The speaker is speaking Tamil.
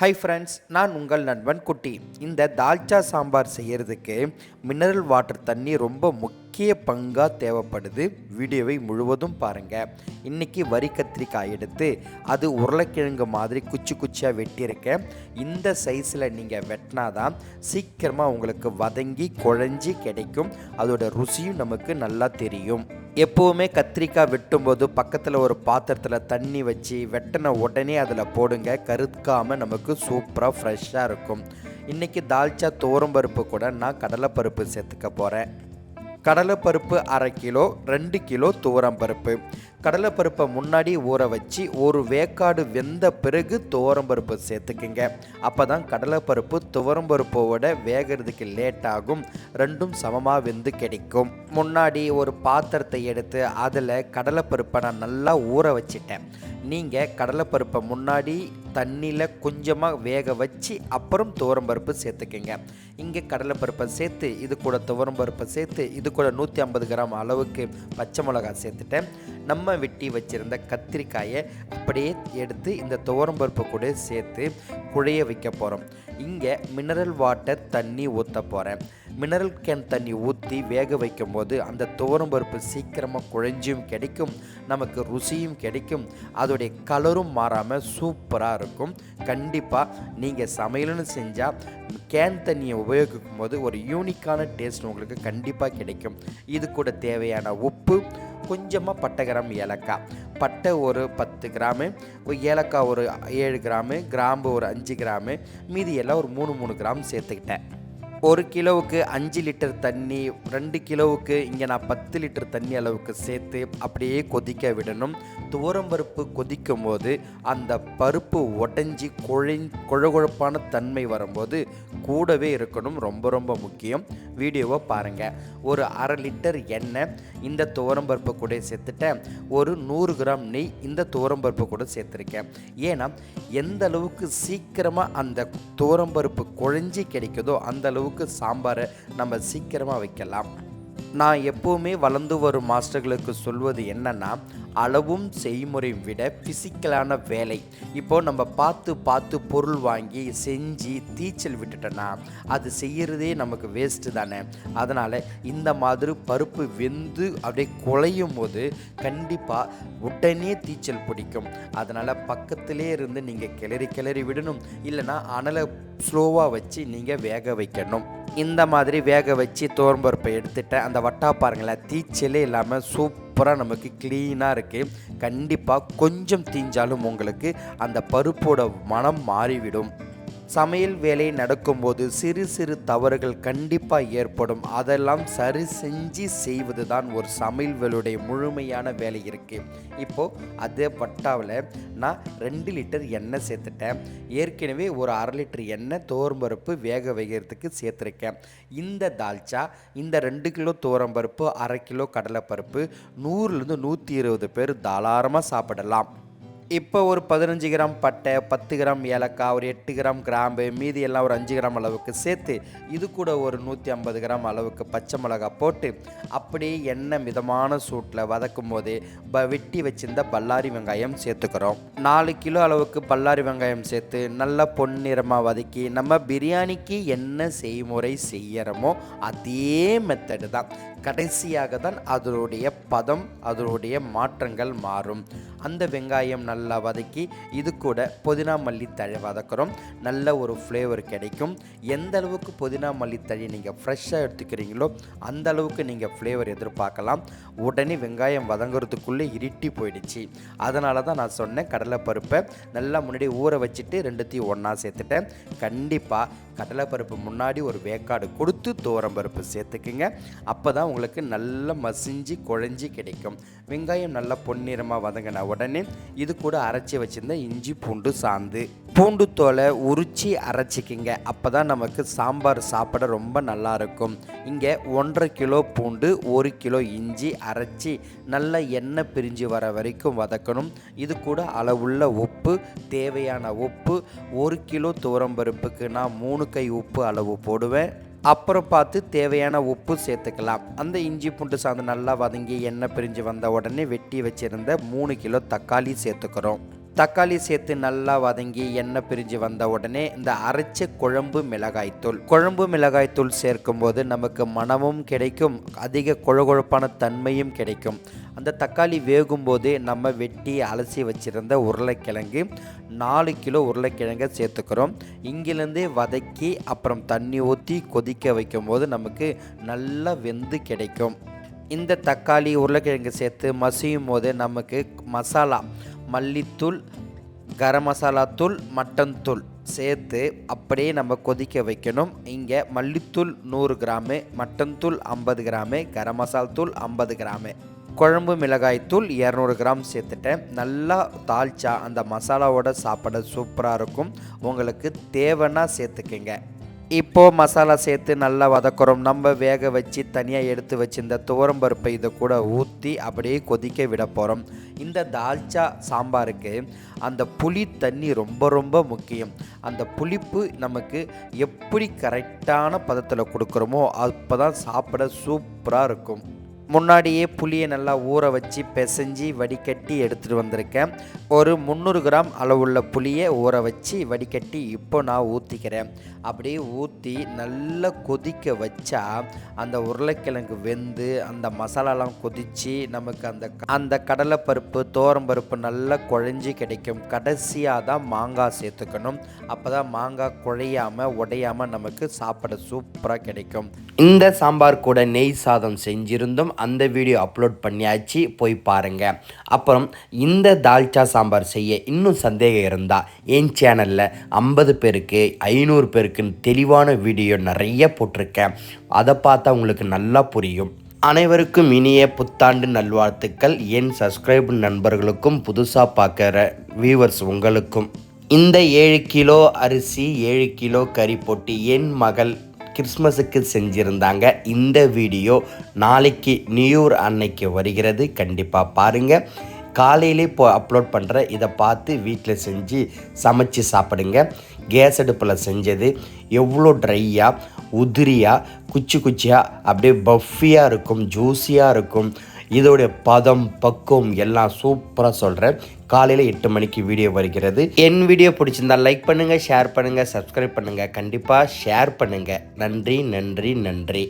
ஹை ஃப்ரெண்ட்ஸ் நான் உங்கள் நண்பன் குட்டி. இந்த தால்ச்சா சாம்பார் செய்கிறதுக்கு மினரல் வாட்டர் தண்ணி ரொம்ப முக்கிய பங்காக தேவைப்படுது. வீடியோவை முழுவதும் பாருங்கள் இன்றைக்கி வரி கத்திரிக்காய் எடுத்து அது உருளைக்கிழங்கு மாதிரி குச்சி குச்சியாக வெட்டியிருக்கேன் இந்த சைஸில் நீங்கள் வெட்டினா தான் சீக்கிரமாக உங்களுக்கு வதங்கி குழஞ்சி கிடைக்கும். அதோட ருசியும் நமக்கு நல்லா தெரியும். எப்போவுமே கத்திரிக்காய் வெட்டும்போது பக்கத்தில் ஒரு பாத்திரத்தில் தண்ணி வச்சு வெட்டின உடனே அதில் போடுங்க. கருக்காமல் நமக்கு சூப்பராக ஃப்ரெஷ்ஷாக இருக்கும். இன்றைக்கி தால்ச்சா பருப்பு கூட நான் கடலைப்பருப்பு சேர்த்துக்க போகிறேன் கடலைப்பருப்பு அரை கிலோ ரெண்டு கிலோ பருப்பு. கடலைப்பருப்பை முன்னாடி ஊற வச்சு ஒரு வேக்காடு வெந்த பிறகு துவரம்பருப்பு சேர்த்துக்குங்க. அப்போ தான் கடலைப்பருப்பு துவரம்பருப்போட வேகிறதுக்கு லேட் ஆகும் ரெண்டும் சமமாக வெந்து கிடைக்கும். முன்னாடி ஒரு பாத்திரத்தை எடுத்து அதில் கடலைப்பருப்பை நான் நல்லா ஊற வச்சிட்டேன். நீங்கள் கடலைப்பருப்பை முன்னாடி தண்ணியில் கொஞ்சமாக வேக வச்சு அப்புறம் துவரம்பருப்பு சேர்த்துக்கங்க. இங்கே கடலைப்பருப்பை சேர்த்து இது கூட துவரம்பருப்பை சேர்த்து இது கூட நூற்றி ஐம்பது கிராம் அளவுக்கு பச்சை மிளகாய் சேர்த்துட்டேன். நம்ம வெட்டி வச்சுருந்த கத்திரிக்காயை அப்படியே எடுத்து இந்த துவரம்பருப்பு கூட சேர்த்து குழைய வைக்க போகிறோம் இங்கே மினரல் வாட்டர் தண்ணி ஊற்ற போகிறேன் மினரல் கேன் தண்ணி ஊற்றி வேக வைக்கும் போது அந்த துவரம்பருப்பு சீக்கிரமாக குழஞ்சியும் கிடைக்கும். நமக்கு ருசியும் கிடைக்கும். அதோடைய கலரும் மாறாமல் சூப்பராக இருக்கும். கண்டிப்பாக நீங்கள் சமையல்னு செஞ்சால் கேன் தண்ணியை உபயோகிக்கும் போது ஒரு யூனிக்கான டேஸ்ட் உங்களுக்கு கண்டிப்பாக கிடைக்கும். இது கூட தேவையான உப்பு கொஞ்சமாக பட்டை கிராம் ஏலக்காய். பட்டை ஒரு பத்து கிராமு ஏலக்காய் ஒரு ஏழு கிராமு கிராம்பு ஒரு அஞ்சு கிராமு மீதி எல்லாம் ஒரு மூணு மூணு கிராம் சேர்த்துக்கிட்டேன். ஒரு கிலோவுக்கு அஞ்சு லிட்டர் தண்ணி ரெண்டு கிலோவுக்கு இங்கே நான் பத்து லிட்டர் தண்ணி அளவுக்கு சேர்த்து அப்படியே கொதிக்க விடணும். துவரம் பருப்பு கொதிக்கும் போது அந்த பருப்பு உடஞ்சி குழை குழகுழப்பான தன்மை வரும்போது கூடவே இருக்கணும். ரொம்ப ரொம்ப முக்கியம். வீடியோவை பாருங்கள் ஒரு அரை லிட்டர் எண்ணெய் இந்த துவரம் பருப்பு கூட சேர்த்துட்டேன். ஒரு நூறு கிராம் நெய் இந்த துவரம் பருப்பு கூட சேர்த்துருக்கேன். ஏன்னா எந்த அளவுக்கு சீக்கிரமாக அந்த துவரம்பருப்பு குழஞ்சி கிடைக்குதோ அந்த அளவுக்கு சாம்பாரை நம்ம சீக்கிரமாக வைக்கலாம். நான் எப்போவுமே வளர்ந்து வரும் மாஸ்டர்களுக்கு சொல்வது என்னன்னா அளவும் செய்முறையும் விட ஃபிசிக்கலான வேலை. இப்போ நம்ம பார்த்து பார்த்து பொருள் வாங்கி செஞ்சு தீச்சல் விட்டுட்டோன்னா அது செய்கிறதே நமக்கு வேஸ்ட்டு தானே. அதனால் இந்த மாதிரி பருப்பு வெந்து அப்படியே குழையும் போது கண்டிப்பாக உடனே தீச்சல் பிடிக்கும். அதனால் பக்கத்திலே இருந்து நீங்கள் கிளறி கிளறி விடணும். இல்லைன்னா அனலை ஸ்லோவாக வச்சு நீங்கள் வேக வைக்கணும். இந்த மாதிரி வேக வச்சு தோரம்பருப்பை எடுத்துட்டேன். அந்த வட்டா பாருங்களேன் தீச்சலே இல்லாமல் சூப்பராக நமக்கு க்ளீனாக இருக்குது கண்டிப்பாக கொஞ்சம் தீஞ்சாலும் உங்களுக்கு அந்த பருப்போட மனம் மாறிவிடும். சமையல் வேலை நடக்கும்போது சிறு சிறு தவறுகள் கண்டிப்பாக ஏற்படும். அதெல்லாம் சரி செஞ்சு செய்வது தான் ஒரு சமையல் வேலையுடைய முழுமையான வேலை இருக்குது இப்போது அதே பட்டாவில் நான் ரெண்டு லிட்டர் எண்ணெய் சேர்த்துட்டேன். ஏற்கனவே ஒரு அரை லிட்டர் எண்ணெய் தோரம்பருப்பு வேக வைக்கிறதுக்கு சேர்த்துருக்கேன். இந்த தால்ச்சா இந்த ரெண்டு கிலோ தோரம்பருப்பு அரை கிலோ கடலைப்பருப்பு நூறுலேருந்து நூற்றி இருபது பேர் தாராளமாக சாப்பிடலாம். இப்போ ஒரு பதினஞ்சு கிராம் பட்டை பத்து கிராம் ஏலக்காய் ஒரு எட்டு கிராம் கிராம்பு மீதி எல்லாம் ஒரு அஞ்சு கிராம் அளவுக்கு சேர்த்து இது கூட ஒரு நூற்றி ஐம்பது கிராம் அளவுக்கு பச்சை மிளகாய் போட்டு அப்படியே எண்ணெய் மிதமான சூட்டில் வதக்கும் போது ப வெட்டி வச்சிருந்த பல்லாரி வெங்காயம் சேர்த்துக்கிறோம். நாலு கிலோ அளவுக்கு பல்லாரி வெங்காயம் சேர்த்து நல்லா பொன்னிறமாக வதக்கி நம்ம பிரியாணிக்கு என்ன செய்முறை செய்யறோமோ அதே மெத்தடு தான். கடைசியாக தான் அதனுடைய பதம் அதனுடைய மாற்றங்கள் மாறும். அந்த வெங்காயம் நல்லா நல்லா வதக்கி இது கூட புதினா மல்லித்தழை வதக்குறோம். நல்ல ஒரு ஃப்ளேவர் கிடைக்கும். எந்த அளவுக்கு புதினா மல்லித்தழை நீங்கள் ஃப்ரெஷ்ஷாக எடுத்துக்கிறீங்களோ அந்த அளவுக்கு நீங்கள் ஃப்ளேவர் எதிர்பார்க்கலாம். உடனே வெங்காயம் வதங்குறதுக்குள்ளே இருட்டி போயிடுச்சு. அதனால தான் நான் சொன்னேன் கடலைப்பருப்பை நல்லா முன்னாடி ஊற வச்சுட்டு ரெண்டுத்தையும் ஒன்றா சேர்த்துட்டேன். கண்டிப்பாக கடலைப்பருப்பு முன்னாடி ஒரு வேக்காடு கொடுத்து பருப்பு சேர்த்துக்குங்க. அப்போ தான் உங்களுக்கு நல்லா மசிஞ்சு குழஞ்சி கிடைக்கும். வெங்காயம் நல்லா பொன்னிறமாக வதங்கின உடனே இது கூட அரைச்சி வச்சுருந்த இஞ்சி பூண்டு சாந்து. பூண்டு தோலை உரிச்சி அரைச்சிக்கிங்க. அப்போ தான் நமக்கு சாம்பார் சாப்பிட ரொம்ப நல்லாயிருக்கும் இங்கே ஒன்றரை கிலோ பூண்டு ஒரு கிலோ இஞ்சி அரைச்சி நல்ல எண்ணெய் பிரிஞ்சு வர வரைக்கும் வதக்கணும். இது கூட அளவுள்ள உப்பு தேவையான உப்பு ஒரு கிலோ துவரம்பருப்புக்கு நான் மூணு கை உப்பு அளவு போடுவேன். அப்புறம் பார்த்து தேவையான உப்பு சேர்த்துக்கலாம். அந்த இஞ்சி பூண்டு சாந்து நல்லா வதங்கி எண்ணெய் பிரிஞ்சு வந்த உடனே வெட்டி வச்சிருந்த மூணு கிலோ தக்காளி சேர்த்துக்கிறோம். தக்காளி சேர்த்து நல்லா வதங்கி எண்ணெய் பிரிஞ்சு வந்த உடனே இந்த அரைச்ச குழம்பு மிளகாய்த்தூள். குழம்பு மிளகாய்த்தூள் சேர்க்கும்போது நமக்கு மனமும் கிடைக்கும். அதிக கொழகொழப்பான தன்மையும் கிடைக்கும். அந்த தக்காளி வேகும் போது நம்ம வெட்டி அலசி வச்சுருந்த உருளைக்கிழங்கு நாலு கிலோ உருளைக்கிழங்கை சேர்த்துக்கிறோம். இங்கிலேருந்தே வதக்கி அப்புறம் தண்ணி ஊற்றி கொதிக்க வைக்கும்போது நமக்கு நல்லா வெந்து கிடைக்கும். இந்த தக்காளி உருளைக்கிழங்கு சேர்த்து மசியும் போது நமக்கு மசாலா மல்லித்தூள் கரம் மசாலா தூள் மட்டன் தூள் சேர்த்து அப்படியே நம்ம கொதிக்க வைக்கணும். இங்கே மல்லித்தூள் நூறு கிராமு மட்டன் தூள் ஐம்பது கிராமு கரம் மசாலா தூள் ஐம்பது கிராமு. குழம்பு மிளகாய்த்தூள் இரநூறு கிராம் சேர்த்துட்டேன். நல்லா தாளிச்சா அந்த மசாலாவோட சாப்பிட சூப்பராக இருக்கும். உங்களுக்கு தேவைன்னா சேர்த்துக்கங்க. இப்போது மசாலா சேர்த்து நல்லா வதக்குறோம். நம்ம வேக வச்சு தனியாக எடுத்து வச்சிருந்த துவரம் துவரம்பருப்பை இதை கூட ஊற்றி அப்படியே கொதிக்க விட போகிறோம் இந்த தால்ச்சா சாம்பாருக்கு அந்த புளி தண்ணி ரொம்ப ரொம்ப முக்கியம். அந்த புளிப்பு நமக்கு எப்படி கரெக்டான பதத்தில் கொடுக்குறோமோ அப்போ தான் சாப்பிட சூப்பராக இருக்கும். முன்னாடியே புளியை நல்லா ஊற வச்சு பிசைஞ்சு வடிகட்டி எடுத்துகிட்டு வந்திருக்கேன். ஒரு முந்நூறு கிராம் அளவுள்ள புளியை ஊற வச்சு வடிகட்டி இப்போ நான் ஊற்றிக்கிறேன் அப்படியே ஊற்றி நல்லா கொதிக்க வச்சா அந்த உருளைக்கிழங்கு வெந்து அந்த மசாலாலாம் கொதித்து நமக்கு அந்த அந்த கடலைப்பருப்பு தோரம்பருப்பு நல்லா குழஞ்சி கிடைக்கும். கடைசியாக தான் மாங்காய் சேர்த்துக்கணும். அப்போ தான் மாங்காய் குழையாமல் உடையாமல் நமக்கு சாப்பிட சூப்பராக கிடைக்கும். இந்த சாம்பார் கூட நெய் சாதம் செஞ்சிருந்தோம். அந்த வீடியோ அப்லோட் பண்ணியாச்சு போய் பாருங்கள் அப்புறம் இந்த தால்ச்சா சாம்பார் செய்ய இன்னும் சந்தேகம் இருந்தால் என் சேனலில் ஐம்பது பேருக்கு ஐநூறு பேருக்குன்னு தெளிவான வீடியோ நிறைய போட்டிருக்கேன். அதை பார்த்தா உங்களுக்கு நல்லா புரியும். அனைவருக்கும் இனிய புத்தாண்டு நல்வாழ்த்துக்கள். என் சப்ஸ்கிரைப் நண்பர்களுக்கும் புதுசாக பார்க்குற வியூவர்ஸ் உங்களுக்கும். இந்த ஏழு கிலோ அரிசி ஏழு கிலோ கறி போட்டு என் மகள் கிறிஸ்மஸுக்கு செஞ்சுருந்தாங்க. இந்த வீடியோ நாளைக்கு நியூர் அன்னைக்கு வருகிறது. கண்டிப்பாக பாருங்கள் காலையிலே இப்போ அப்லோட் பண்ணுற இதை பார்த்து வீட்டில் செஞ்சு சமைச்சு சாப்பிடுங்க. கேஸ் அடுப்பில் செஞ்சது. எவ்வளோ ட்ரையாக உதிரியாக குச்சி குச்சியாக அப்படியே பஃபியாக இருக்கும் ஜூஸியாக இருக்கும். இதோடைய பதம் பக்குவம் எல்லாம் சூப்பராக சொல்கிறேன் காலையில் எட்டு மணிக்கு வீடியோ வருகிறது. என் வீடியோ பிடிச்சிருந்தா லைக் பண்ணுங்கள் ஷேர் பண்ணுங்கள் சப்ஸ்கிரைப் பண்ணுங்கள் கண்டிப்பாக ஷேர் பண்ணுங்கள் நன்றி நன்றி நன்றி.